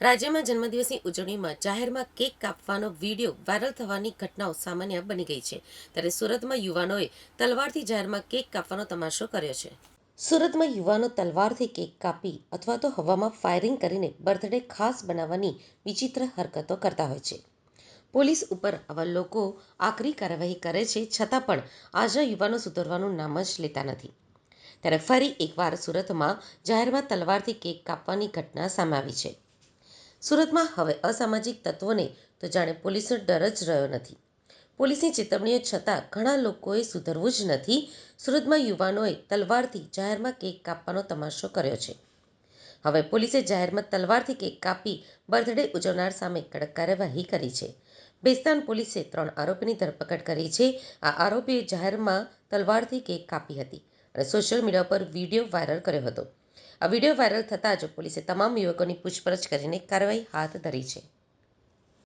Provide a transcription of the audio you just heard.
રાજ્યમાં જન્મદિવસની ઉજવણીમાં જાહેરમાં કેક કાપવાનો વીડિયો વાયરલ થવાની ઘટનાઓ સામાન્ય બની ગઈ છે. ત્યારે સુરતમાં યુવાનોએ તલવારથી જાહેરમાં કેક કાપવાનો તમાશો કર્યો છે. સુરતમાં યુવાનો તલવારથી કેક કાપી અથવા તો હવામાં ફાયરિંગ કરીને બર્થડે ખાસ બનાવવાની વિચિત્ર હરકતો કરતા હોય છે. પોલીસ ઉપર આવા લોકો આકરી કાર્યવાહી કરે છે છતાં પણ આજના યુવાનો સુધરવાનું નામ જ લેતા નથી. ત્યારે ફરી એકવાર સુરતમાં જાહેરમાં તલવારથી કેક કાપવાની ઘટના સામે આવી છે. સુરતમાં હવે અસામાજિક તત્વોને તો જાણે પોલીસનો ડર જ રહ્યો નથી. પોલીસની ચેતવણીઓ છતાં ઘણા લોકોએ સુધરવું જ નથી. સુરતમાં યુવાનોએ તલવારથી જાહેરમાં કેક કાપવાનો તમાશો કર્યો છે. હવે પોલીસે જાહેરમાં તલવારથી કેક કાપી બર્થડે ઉજવનાર સામે કડક કાર્યવાહી કરી છે. બેસ્તાન પોલીસે ત્રણ આરોપીની ધરપકડ કરી છે. આ આરોપીએ જાહેરમાં તલવારથી કેક કાપી હતી અને સોશિયલ મીડિયા પર વીડિયો વાયરલ કર્યો હતો. આ વીડિયો વાયરલ થતાં જ પોલીસે તમામ યુવકોની પૂછપરછ કરીને કાર્યવાહી હાથ ધરી છે.